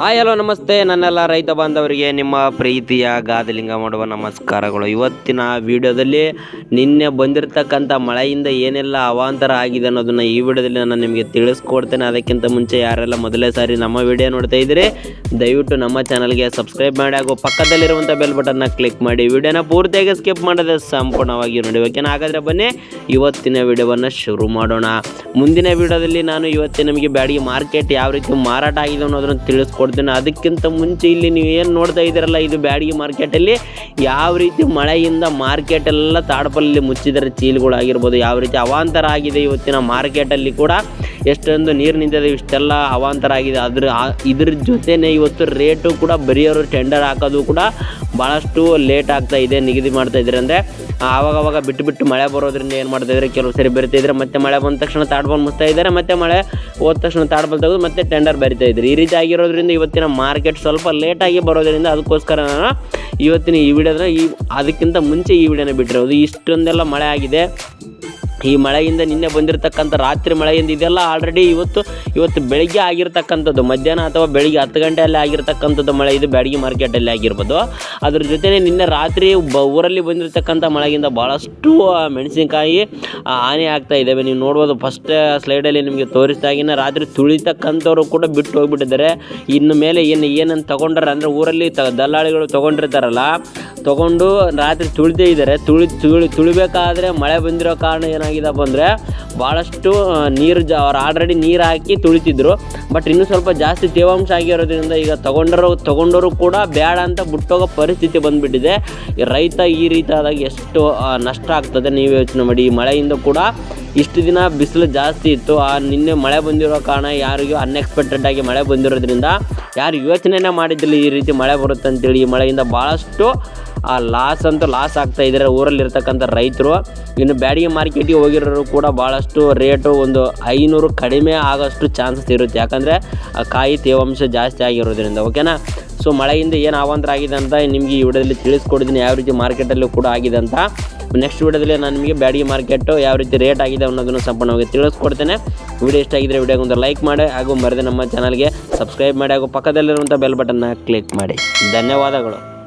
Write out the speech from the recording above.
Hi, hello, ನಮಸ್ತೆ. ನನ್ನೆಲ್ಲ ರೈತ ಬಾಂಧವರಿಗೆ ನಿಮ್ಮ ಪ್ರೀತಿಯ ಗಾದಲಿಂಗ ಮಾಡುವ ನಮಸ್ಕಾರಗಳು. ಇವತ್ತಿನ ವಿಡಿಯೋದಲ್ಲಿ ನಿನ್ನೆ ಬಂದಿರತಕ್ಕಂಥ ಮಳೆಯಿಂದ ಏನೆಲ್ಲ ಅವಾಂತರ ಆಗಿದೆ ಅನ್ನೋದನ್ನು ಈ ವಿಡಿಯೋದಲ್ಲಿ ನಾನು ನಿಮಗೆ ತಿಳಿಸ್ಕೊಡ್ತೇನೆ. ಅದಕ್ಕಿಂತ ಮುಂಚೆ ಯಾರೆಲ್ಲ ಮೊದಲೇ ಸಾರಿ ನಮ್ಮ ವಿಡಿಯೋ ನೋಡ್ತಾ ಇದ್ದೀರಿ, ದಯವಿಟ್ಟು ನಮ್ಮ ಚಾನಲ್ಗೆ ಸಬ್ಸ್ಕ್ರೈಬ್ ಮಾಡಿ ಹಾಗೂ ಪಕ್ಕದಲ್ಲಿರುವಂಥ ಬೆಲ್ ಬಟನ್ನ ಕ್ಲಿಕ್ ಮಾಡಿ. ವಿಡಿಯೋನ ಪೂರ್ತಿಯಾಗಿ ಸ್ಕಿಪ್ ಮಾಡದೆ ಸಂಪೂರ್ಣವಾಗಿ ನೋಡಿ. ಓಕೆನಾ? ಹಾಗಾದರೆ ಬನ್ನಿ, ಇವತ್ತಿನ ವಿಡಿಯೋವನ್ನು ಶುರು ಮಾಡೋಣ. ಮುಂದಿನ ವಿಡಿಯೋದಲ್ಲಿ ನಾನು ಇವತ್ತಿನ ನಿಮಗೆ ಬ್ಯಾಡಿಗೆ ಮಾರ್ಕೆಟ್ ಯಾವ ರೀತಿ ಮಾರಾಟ ಆಗಿದೆ ಅನ್ನೋದನ್ನು ತಿಳಿಸ್ಕೊಡ್ತೇನೆ. ಅದಕ್ಕಿಂತ ಮುಂಚೆ ಇಲ್ಲಿ ನೀವು ಏನು ನೋಡ್ತಾ ಇದ್ದೀರಲ್ಲ, ಇದು ಬ್ಯಾಡಿಗೆ ಮಾರ್ಕೆಟಲ್ಲಿ ಯಾವ ರೀತಿ ಮಳೆಯಿಂದ ಮಾರ್ಕೆಟ್ ಎಲ್ಲ ತಾಡ್ಪಲ್ಲಿ ಮುಚ್ಚಿದರೆ ಚೀಲಗಳಾಗಿರ್ಬೋದು ಯಾವ ರೀತಿ ಅವಾಂತರ ಆಗಿದೆ ಇವತ್ತಿನ ಮಾರ್ಕೆಟಲ್ಲಿ ಕೂಡ ಎಷ್ಟೊಂದು ನೀರು ನಿಂತಿದೆ, ಇಷ್ಟೆಲ್ಲ ಅವಾಂತರ ಆಗಿದೆ. ಅದ್ರ ಇದ್ರ ಜೊತೆನೇ ಇವತ್ತು ರೇಟು ಕೂಡ ಬರೆಯೋರು ಟೆಂಡರ್ ಹಾಕೋದು ಕೂಡ ಭಾಳಷ್ಟು ಲೇಟ್ ಆಗ್ತಾ ಇದೆ, ನಿಗದಿ ಮಾಡ್ತಾ ಇದ್ದಾರೆ. ಅಂದರೆ ಆವಾಗವಾಗ ಬಿಟ್ಟು ಬಿಟ್ಟು ಮಳೆ ಬರೋದ್ರಿಂದ ಏನು ಮಾಡ್ತಾ ಇದ್ದಾರೆ, ಕೆಲವು ಸರಿ ಬೆರಿತಿದ್ರೆ ಮತ್ತೆ ಮಳೆ ಬಂದ ತಕ್ಷಣ ತಾಡ್ಬಲ್ ಮುಸ್ತಾ ಇದ್ದಾರೆ, ಮತ್ತೆ ಮಳೆ ಹೋದ ತಕ್ಷಣ ತಾಡ್ಬಲ್ ತೆಗೆದು ಮತ್ತೆ ಟೆಂಡರ್ ಬರಿತಾ ಇದ್ದಾರೆ. ಈ ರೀತಿ ಆಗಿರೋದ್ರಿಂದ ಇವತ್ತಿನ ಮಾರ್ಕೆಟ್ ಸ್ವಲ್ಪ ಲೇಟಾಗಿ ಬರೋದ್ರಿಂದ ಅದಕ್ಕೋಸ್ಕರ ನಾನು ಇವತ್ತಿನ ಈ ವಿಡಿಯೋದ ಈ, ಅದಕ್ಕಿಂತ ಮುಂಚೆ ಈ ವಿಡಿಯೋನ ಬಿಟ್ಟಿರೋದು. ಇಷ್ಟೊಂದೆಲ್ಲ ಮಳೆ ಆಗಿದೆ. ಈ ಮಳೆಯಿಂದ ನಿನ್ನೆ ಬಂದಿರತಕ್ಕಂಥ ರಾತ್ರಿ ಮಳೆಯಿಂದ ಇದೆಲ್ಲ ಆಲ್ರೆಡಿ ಇವತ್ತು ಇವತ್ತು ಬೆಳಿಗ್ಗೆ ಆಗಿರ್ತಕ್ಕಂಥದ್ದು, ಮಧ್ಯಾಹ್ನ ಅಥವಾ ಬೆಳಿಗ್ಗೆ ಹತ್ತು ಗಂಟೆಯಲ್ಲಿ ಆಗಿರ್ತಕ್ಕಂಥದ್ದು ಮಳೆ. ಇದು ಬ್ಯಾಡಗಿ ಮಾರ್ಕೆಟಲ್ಲಿ ಆಗಿರ್ಬೋದು. ಅದ್ರ ಜೊತೆನೇ ನಿನ್ನೆ ರಾತ್ರಿ ಬ, ಊರಲ್ಲಿ ಬಂದಿರತಕ್ಕಂಥ ಮಳೆಯಿಂದ ಭಾಳಷ್ಟು ಮೆಣಸಿನಕಾಯಿ ಹಾನಿ ಆಗ್ತಾ ಇದ್ದಾವೆ ನೀವು ನೋಡ್ಬೋದು ಫಸ್ಟ್ ಸ್ಲೈಡಲ್ಲಿ ನಿಮಗೆ ತೋರಿಸಿದಾಗಿನ ರಾತ್ರಿ ತುಳಿತಕ್ಕಂಥವ್ರು ಕೂಡ ಬಿಟ್ಟು ಹೋಗಿಬಿಟ್ಟಿದ್ದಾರೆ. ಇನ್ನು ಮೇಲೆ ಏನು ಏನನ್ನು ತೊಗೊಂಡ್ರೆ ಅಂದರೆ ಊರಲ್ಲಿ ತ, ದಲ್ಲಾಳಿಗಳು ತೊಗೊಂಡಿರ್ತಾರಲ್ಲ, ತೊಗೊಂಡು ರಾತ್ರಿ ತುಳಿದೇ ಇದ್ದಾರೆ. ತುಳಿ ತುಳಿ, ತುಳಿಬೇಕಾದ್ರೆ ಮಳೆ ಬಂದಿರೋ ಕಾರಣ ಏನಾಗಿದಪ್ಪ ಅಂದರೆ ಭಾಳಷ್ಟು ನೀರು ಜ, ಅವ್ರು ಆಲ್ರೆಡಿ ನೀರು ಹಾಕಿ ತುಳಿತಿದ್ರು. ಬಟ್ ಇನ್ನೂ ಸ್ವಲ್ಪ ಜಾಸ್ತಿ ತೇವಾಂಶ ಆಗಿರೋದ್ರಿಂದ ಈಗ ತೊಗೊಂಡರು ತಗೊಂಡವರು ಕೂಡ ಬೇಡ ಅಂತ ಬಿಟ್ಟೋಗೋ ಪರಿಸ್ಥಿತಿ ಬಂದುಬಿಟ್ಟಿದೆ. ರೈತ ಈ ರೀತಿ ಆದಾಗ ಎಷ್ಟು ನಷ್ಟ ಆಗ್ತದೆ ನೀವು ಯೋಚನೆ ಮಾಡಿ. ಈ ಮಳೆಯಿಂದ ಕೂಡ ಇಷ್ಟು ದಿನ ಬಿಸಿಲು ಜಾಸ್ತಿ ಇತ್ತು. ಆ, ನಿನ್ನೆ ಮಳೆ ಬಂದಿರೋ ಕಾರಣ ಯಾರಿಗೂ ಅನ್ಎಕ್ಸ್ಪೆಕ್ಟೆಡ್ ಆಗಿ ಮಳೆ ಬಂದಿರೋದ್ರಿಂದ ಯಾರು ಯೋಚನೆನೇ ಮಾಡಿದ್ದಿಲ್ಲ ಈ ರೀತಿ ಮಳೆ ಬರುತ್ತೆ ಅಂತೇಳಿ ಈ ಮಳೆಯಿಂದ ಭಾಳಷ್ಟು ಆ ಲಾಸ್ ಅಂತೂ ಲಾಸ್ ಆಗ್ತಾ ಇದ್ದಾರೆ ಊರಲ್ಲಿರ್ತಕ್ಕಂಥ ರೈತರು, ಇನ್ನು ಬ್ಯಾಡಿಗೆ ಮಾರ್ಕೆಟಿಗೆ ಹೋಗಿರೋರು ಕೂಡ ಭಾಳಷ್ಟು ರೇಟು ಒಂದು ಐನೂರು ಕಡಿಮೆ ಆಗೋಷ್ಟು ಚಾನ್ಸಸ್ ಇರುತ್ತೆ. ಯಾಕಂದರೆ ಆ ಕಾಯಿ ತೇವಾಂಶ ಜಾಸ್ತಿ ಆಗಿರೋದ್ರಿಂದ ಓಕೆನಾ ಸೊ ಮಳೆಯಿಂದ ಏನು ಅವಾಂತರ ಆಗಿದೆ ಅಂತ ನಿಮಗೆ ಈ ವಿಡಿಯೋದಲ್ಲಿ ತಿಳಿಸ್ಕೊಡಿದ್ದೀನಿ, ಯಾವ ರೀತಿ ಮಾರ್ಕೆಟಲ್ಲೂ ಕೂಡ ಆಗಿದೆ ಅಂತ. ನೆಕ್ಸ್ಟ್ ವಿಡಿಯೋದಲ್ಲಿ ನಾನು ನಿಮಗೆ ಬ್ಯಾಡಿಗೆ ಮಾರ್ಕೆಟು ಯಾವ ರೀತಿ ರೇಟ್ ಆಗಿದೆ ಅನ್ನೋದನ್ನು ಸಂಪೂರ್ಣವಾಗಿ ತಿಳಿಸ್ಕೊಡ್ತೇನೆ. ವಿಡಿಯೋ ಇಷ್ಟ ಆಗಿದ್ದರೆ ವಿಡಿಯೋಗೆ ಒಂದು ಲೈಕ್ ಮಾಡಿ, ಹಾಗೂ ಮರೆದೇ ನಮ್ಮ ಚಾನಲ್ಗೆ ಸಬ್ಸ್ಕ್ರೈಬ್ ಮಾಡಿ, ಹಾಗೂ ಪಕ್ಕದಲ್ಲಿರುವಂಥ ಬೆಲ್ ಬಟನ್ನ ಕ್ಲಿಕ್ ಮಾಡಿ. ಧನ್ಯವಾದಗಳು.